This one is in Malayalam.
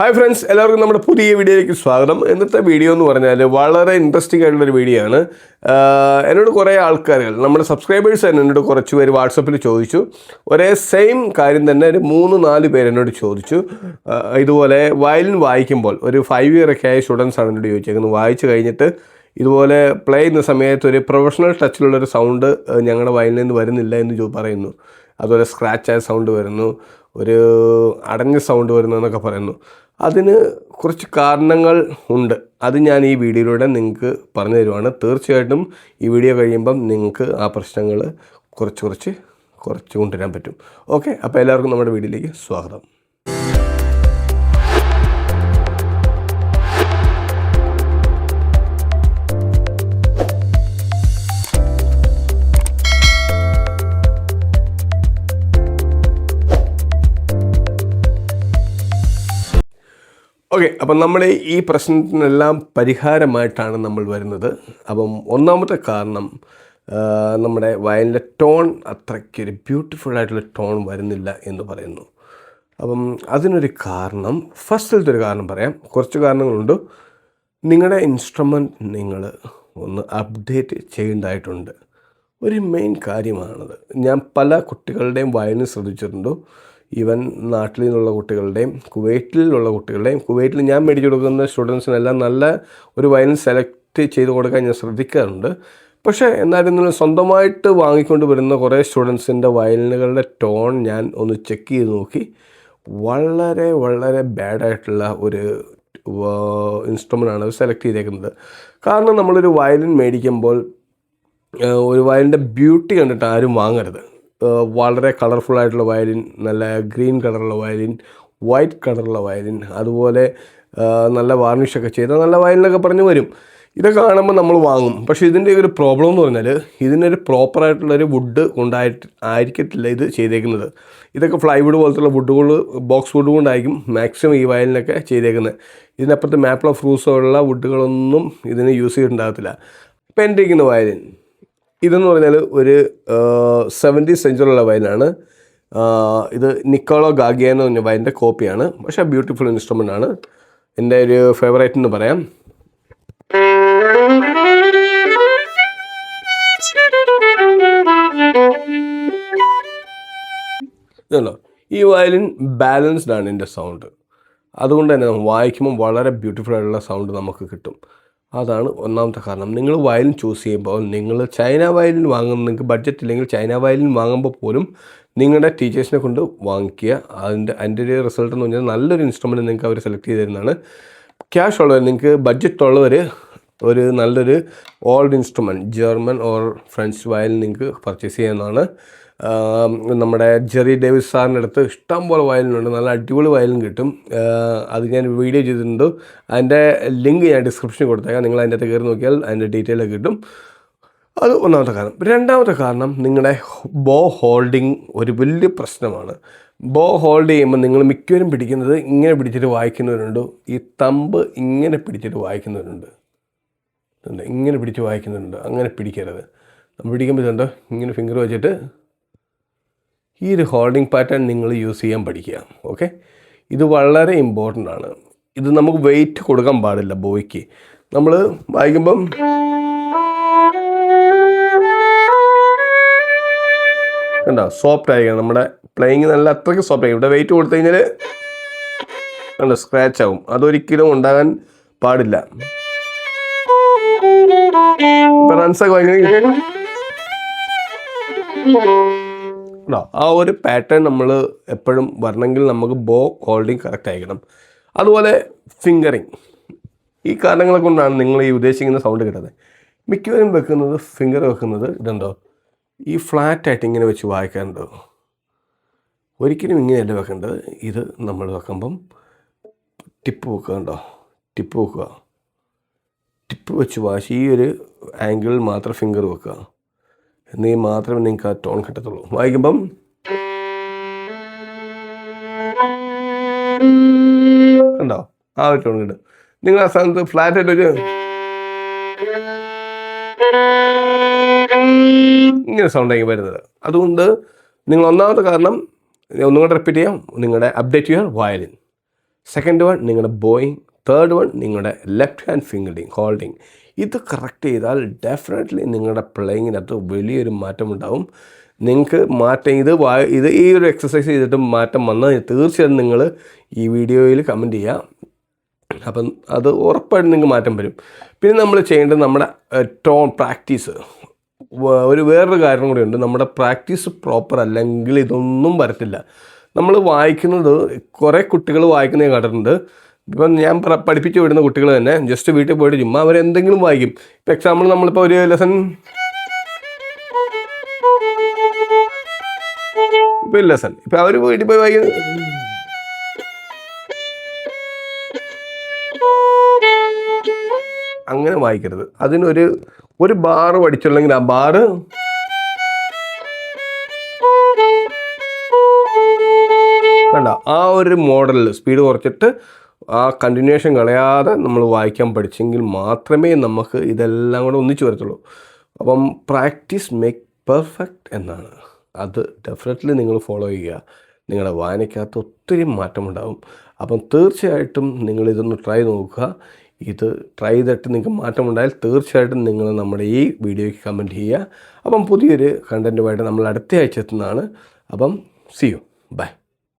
ഹായ് ഫ്രണ്ട്സ് എല്ലാവർക്കും നമ്മുടെ പുതിയ വീഡിയോയിലേക്ക് സ്വാഗതം. ഇന്നത്തെ വീഡിയോ എന്ന് പറഞ്ഞാൽ വളരെ ഇൻട്രസ്റ്റിംഗ് ആയിട്ടുള്ളൊരു വീഡിയോ ആണ്. എന്നോട് കുറേ ആൾക്കാരുകൾ നമ്മുടെ സബ്സ്ക്രൈബേഴ്സ് തന്നെ എന്നോട് കുറച്ച് പേര് വാട്സപ്പിൽ ചോദിച്ചു. ഒരേ സെയിം കാര്യം തന്നെ ഒരു മൂന്ന് നാല് പേര് എന്നോട് ചോദിച്ചു. ഇതുപോലെ വയലിൻ വായിക്കുമ്പോൾ ഒരു ഫൈവ് ഇയർ ഒക്കെ ആയ സ്റ്റുഡൻസ് ആണ് എന്നോട് ചോദിച്ചേക്കുന്നത്. വായിച്ചു കഴിഞ്ഞിട്ട് ഇതുപോലെ പ്ലേ ചെയ്യുന്ന സമയത്ത് ഒരു പ്രൊഫഷണൽ ടച്ചിലുള്ളൊരു സൗണ്ട് ഞങ്ങളുടെ വയലിൽ നിന്ന് വരുന്നില്ല എന്ന് പറയുന്നു. അതുപോലെ സ്ക്രാച്ച് ആയ സൗണ്ട് വരുന്നു. ഒരു അടഞ്ഞ സൗണ്ട് വരുന്നു എന്നൊക്കെ പറയുന്നു. അതിന് കുറച്ച് കാരണങ്ങൾ ഉണ്ട്. അത് ഞാൻ ഈ വീഡിയോയിലൂടെ നിങ്ങൾക്ക് പറഞ്ഞു തരുവാണ്. തീർച്ചയായിട്ടും ഈ വീഡിയോ കഴിയുമ്പം നിങ്ങൾക്ക് ആ പ്രശ്നങ്ങൾ കുറച്ച് കുറച്ച് കുറച്ച് കൊണ്ടുവരാൻ പറ്റും. ഓക്കെ അപ്പോൾ എല്ലാവർക്കും നമ്മുടെ വീഡിയോയിലേക്ക് സ്വാഗതം. ഓക്കെ അപ്പം നമ്മൾ ഈ പ്രശ്നത്തിനെല്ലാം പരിഹാരമായിട്ടാണ് നമ്മൾ വരുന്നത്. അപ്പം ഒന്നാമത്തെ കാരണം നമ്മുടെ വയലിന്റെ ടോൺ അത്രയ്ക്കൊരു ബ്യൂട്ടിഫുൾ ആയിട്ടുള്ള ടോൺ വരുന്നില്ല എന്ന് പറയുന്നു. അപ്പം അതിനൊരു കാരണം ഫസ്റ്റിലത്തെ ഒരു കാരണം പറയാം. കുറച്ച് കാരണങ്ങളുണ്ട്. നിങ്ങളുടെ ഇൻസ്ട്രുമെന്റ് നിങ്ങൾ ഒന്ന് അപ്ഡേറ്റ് ചെയ്യേണ്ടതായിട്ടുണ്ട്. ഒരു മെയിൻ കാര്യമാണത്. ഞാൻ പല കുട്ടികളുടെയും വയലിന് ശ്രദ്ധിച്ചിട്ടുണ്ട്. ഈവൻ നാട്ടിൽ നിന്നുള്ള കുട്ടികളുടെയും കുവൈറ്റിലുള്ള കുട്ടികളുടെയും കുവൈറ്റിൽ ഞാൻ മേടിച്ചു കൊടുക്കുന്ന സ്റ്റുഡൻസിനെല്ലാം നല്ല ഒരു വയലിൻ സെലക്ട് ചെയ്ത് കൊടുക്കാൻ ഞാൻ ശ്രദ്ധിക്കാറുണ്ട്. പക്ഷേ എന്നാലും നിങ്ങൾ സ്വന്തമായിട്ട് വാങ്ങിക്കൊണ്ട് വരുന്ന കുറേ സ്റ്റുഡൻസിന്റെ വയലിനുകളുടെ ടോൺ ഞാൻ ഒന്ന് ചെക്ക് ചെയ്ത് നോക്കി. വളരെ വളരെ ബാഡായിട്ടുള്ള ഒരു ഇൻസ്ട്രുമെന്റ് ആണ് സെലക്ട് ചെയ്തേക്കുന്നത്. കാരണം നമ്മളൊരു വയലിൻ മേടിക്കുമ്പോൾ ഒരു വയലിന്റെ ബ്യൂട്ടി കണ്ടിട്ട് ആരും വാങ്ങരുത്. വളരെ കളർഫുൾ ആയിട്ടുള്ള വയലിൻ നല്ല ഗ്രീൻ കളറുള്ള വയലിൻ വൈറ്റ് കളറുള്ള വയലിൻ അതുപോലെ നല്ല വാർണിഷൊക്കെ ചെയ്ത നല്ല വയലിനൊക്കെ പറഞ്ഞ് വരും. ഇതൊക്കെ കാണുമ്പോൾ നമ്മൾ വാങ്ങും. പക്ഷേ ഇതിന്റെ ഒരു പ്രോബ്ലം എന്ന് പറഞ്ഞാൽ ഇതിനൊരു പ്രോപ്പറായിട്ടുള്ളൊരു വുഡ് കൊണ്ടായിട്ട് ആയിരിക്കത്തില്ല ഇത് ചെയ്തേക്കുന്നത്. ഇതൊക്കെ ഫ്ലൈവുഡ് പോലത്തുള്ള വുഡുകൾ ബോക്സ് വുഡ് കൊണ്ടായിരിക്കും മാക്സിമം ഈ വയലിനൊക്കെ ചെയ്തേക്കുന്നത്. ഇതിനപ്പുറത്ത് മാപ്പിൾ ഓഫ് ഫ്രൂസോ ഉള്ള വുഡുകളൊന്നും ഇതിന് യൂസ് ചെയ്തിട്ടുണ്ടാകത്തില്ല. ഇപ്പം എന്റെ ഇരിക്കുന്ന വയലിൻ? ഇതെന്ന് പറഞ്ഞാൽ ഒരു സെവന്റി സെഞ്ചുറിയുള്ള ആഹ് ഇത് നിക്കോളോ ഗാഗിയ എന്ന് പറഞ്ഞ വയലിന്റെ കോപ്പിയാണ് പക്ഷേ ബ്യൂട്ടിഫുൾ ഇൻസ്ട്രുമെന്റ് ആണ്. എന്റെ ഒരു ഫേവറേറ്റ് എന്ന് പറയാം. ഇതുണ്ടോ ഈ വയലിൻ ബാലൻസ്ഡ് ആണ് എന്റെ സൗണ്ട് അതുകൊണ്ട് തന്നെ വായിക്കുമ്പോൾ വളരെ ബ്യൂട്ടിഫുൾ ആയിട്ടുള്ള സൗണ്ട് നമുക്ക് കിട്ടും. അതാണ് ഒന്നാമത്തെ കാരണം. നിങ്ങൾ വയലിൻ ചൂസ് ചെയ്യുമ്പോൾ നിങ്ങൾ ചൈന വയലിൻ വാങ്ങുന്ന നിങ്ങൾക്ക് ബഡ്ജറ്റ് ഇല്ലെങ്കിൽ ചൈന വയലിൻ വാങ്ങുമ്പോൾ പോലും നിങ്ങളുടെ ടീച്ചേഴ്സിനെ കൊണ്ട് വാങ്ങിക്കുക. അതിന്റെ അതിന്റെ ഒരു റിസൾട്ട് എന്ന് പറഞ്ഞാൽ നല്ലൊരു ഇൻസ്ട്രുമെന്റ് നിങ്ങൾക്ക് അവർ സെലക്ട് ചെയ്ത് തരുന്നതാണ്. ക്യാഷ് ഉള്ളവർ നിങ്ങൾക്ക് ബഡ്ജറ്റ് ഉള്ളവർ ഒരു നല്ലൊരു old instrument German or French violin നിങ്ങൾക്ക് പർച്ചേസ് ചെയ്യാവുന്നതാണ്. നമ്മുടെ ജെറി ഡേവിസ് സാറിന്റെ അടുത്ത് ഇഷ്ടം പോലെ വയലിനുണ്ട്. നല്ല അടിപൊളി വയലിൻ കിട്ടും. അത് ഞാൻ വീഡിയോ ചെയ്തിട്ടുണ്ട്. അതിന്റെ ലിങ്ക് ഞാൻ ഡിസ്ക്രിപ്ഷനിൽ കൊടുത്തേക്കാം. നിങ്ങൾ അതിന്റെ അകത്ത് കയറി നോക്കിയാൽ അതിന്റെ ഡീറ്റെയിൽ കിട്ടും. അത് ഒന്നാമത്തെ കാരണം. രണ്ടാമത്തെ കാരണം നിങ്ങളുടെ ബോ ഹോൾഡിങ് ഒരു വലിയ പ്രശ്നമാണ്. ബോ ഹോൾഡ് ചെയ്യുമ്പോൾ നിങ്ങൾ മിക്കവരും പിടിക്കുന്നത് ഇങ്ങനെ പിടിച്ചിട്ട് വായിക്കുന്നവരുണ്ട്. ഈ തമ്പ് ഇങ്ങനെ പിടിച്ചിട്ട് വായിക്കുന്നവരുണ്ട്. ഇങ്ങനെ പിടിച്ച് വായിക്കുന്നവരുണ്ട്. അങ്ങനെ പിടിക്കരുത്. നമ്മൾ പിടിക്കുമ്പോൾ ഇതുണ്ടോ? ഇങ്ങനെ ഫിംഗർ വെച്ചിട്ട് ഈ ഒരു ഹോൾഡിംഗ് പാറ്റേൺ നിങ്ങൾ യൂസ് ചെയ്യാൻ പഠിക്കുക ഓക്കെ? ഇത് വളരെ ഇമ്പോർട്ടന്റ് ആണ്. ഇത് നമുക്ക് വെയിറ്റ് കൊടുക്കാൻ പാടില്ല ബോയ്ക്ക്. നമ്മൾ വായിക്കുമ്പം കണ്ടോ? സോഫ്റ്റ് ആയിരിക്കണം. നമ്മുടെ പ്ലേയിങ് നല്ല അത്രയ്ക്ക് സോഫ്റ്റ് ആയിരിക്കും ഇവിടെ വെയിറ്റ് കൊടുത്തു കഴിഞ്ഞാൽ കണ്ടോ? സ്ക്രാച്ച് ആവും. അതൊരിക്കലും ഉണ്ടാകാൻ പാടില്ല. ഇപ്പൊ റൺസൊക്കെ ഭയങ്കര? ആ ഒരു പാറ്റേൺ നമ്മൾ എപ്പോഴും വരണമെങ്കിൽ നമുക്ക് ബോ ഹോൾഡിങ് കറക്റ്റ് ആയിരിക്കണം. അതുപോലെ ഫിംഗറിങ് ഈ കാരണങ്ങളെ കൊണ്ടാണ് നിങ്ങൾ ഈ ഉദ്ദേശിക്കുന്ന സൗണ്ട് കിട്ടുന്നത്. മിക്കവരും വെക്കുന്നത് ഫിംഗർ വെക്കുന്നത് ഇതുണ്ടോ ഈ ഫ്ലാറ്റായിട്ട് ഇങ്ങനെ വെച്ച് വായിക്കാറുണ്ടോ ഒരിക്കലും ഇങ്ങനെയല്ല വെക്കേണ്ടത്. ഇത് നമ്മൾ വെക്കുമ്പം ടിപ്പ് വെക്കുക കണ്ടോ? ടിപ്പ് വെക്കുക. ടിപ്പ് വെച്ച് വാശി ഈ ഒരു ആംഗിളിൽ മാത്രം ഫിംഗർ വെക്കുക. എന്നീ മാത്രമേ നിങ്ങൾക്ക് ആ ടോൺ കിട്ടത്തുള്ളൂ. വായിക്കുമ്പം കണ്ടോ? ആ ഒരു ടോൺ കിട്ടും. നിങ്ങൾ ആ സ്ഥാനത്ത് ഫ്ലാറ്റ് ആയിട്ട് ഒരു ഇങ്ങനെ സൗണ്ട് ആയി വരുന്നത്. അതുകൊണ്ട് നിങ്ങൾ ഒന്നാമത്തെ കാരണം ഒന്നും കൂടെ റിപ്പീറ്റ് ചെയ്യാം. നിങ്ങളുടെ update your violin second one നിങ്ങളുടെ ബോയിങ് തേർഡ് വൺ നിങ്ങളുടെ ലെഫ്റ്റ് ഹാൻഡ് ഫിംഗറിങ് ഹോൾഡിങ് ഇത് കറക്റ്റ് ചെയ്താൽ ഡെഫിനറ്റ്ലി നിങ്ങളുടെ പ്ലേയിങ്ങിനകത്ത് വലിയൊരു മാറ്റം ഉണ്ടാവും. നിങ്ങൾക്ക് മാറ്റം ഇത് ഇത് ഈ ഒരു എക്സസൈസ് ചെയ്തിട്ട് മാറ്റം വന്നാൽ തീർച്ചയായും നിങ്ങൾ ഈ വീഡിയോയിൽ കമന്റ് ചെയ്യുക അപ്പം അത് ഉറപ്പായിട്ടും നിങ്ങൾക്ക് മാറ്റം വരും. പിന്നെ നമ്മൾ ചെയ്യേണ്ടത് നമ്മുടെ ടോൺ പ്രാക്ടീസ് ഒരു വേറൊരു കാര്യം കൂടിയുണ്ട് നമ്മുടെ പ്രാക്ടീസ് പ്രോപ്പർ അല്ലെങ്കിൽ ഇതൊന്നും വരത്തില്ല. നമ്മൾ വായിക്കുന്നത് കുറേ കുട്ടികൾ വായിക്കുന്നത് കണ്ടിട്ടുണ്ട്. ഇപ്പം ഞാൻ പഠിപ്പിച്ച് വിടുന്ന കുട്ടികൾ തന്നെ ജസ്റ്റ് വീട്ടിൽ പോയിട്ട് ചുമ്മാ അവരെന്തെങ്കിലും വായിക്കും. ഇപ്പം എക്സാമ്പിൾ നമ്മളിപ്പോൾ ഒരു ലെസൺ ഇപ്പം ലെസൺ ഇപ്പം അവർ വീട്ടിൽ പോയി വായിക്കുന്നു അങ്ങനെ വായിക്കരുത്. അതിനൊരു ഒരു ബാറ് പഠിച്ചുള്ളെങ്കിൽ ആ ബാറ് കണ്ട? ആ ഒരു മോഡലിൽ സ്പീഡ് കുറച്ചിട്ട് ആ കണ്ടിന്യൂഷൻ കളയാതെ നമ്മൾ വായിക്കാൻ പഠിച്ചെങ്കിൽ മാത്രമേ നമുക്ക് ഇതെല്ലാം കൂടെ ഒന്നിച്ചു വരത്തുള്ളൂ. അപ്പം പ്രാക്ടീസ് മേക്ക് പെർഫെക്റ്റ് എന്നാണ്. അത് ഡെഫിനറ്റ്ലി നിങ്ങൾ ഫോളോ ചെയ്യുക. നിങ്ങളുടെ വായനയ്ക്കകത്ത് ഒത്തിരി മാറ്റമുണ്ടാകും അപ്പം തീർച്ചയായിട്ടും നിങ്ങൾ ഇതൊന്ന് ട്രൈ നോക്കുക. ഇത് ട്രൈ ചെയ്തിട്ട് നിങ്ങൾക്ക് മാറ്റമുണ്ടായാൽ തീർച്ചയായിട്ടും നിങ്ങൾ നമ്മുടെ ഈ വീഡിയോയ്ക്ക് കമന്റ് ചെയ്യുക. അപ്പം പുതിയൊരു കണ്ടന്റുമായിട്ട് നമ്മൾ അടുത്ത ആഴ്ച എത്തുന്നതാണ്. അപ്പം സി യു ബൈ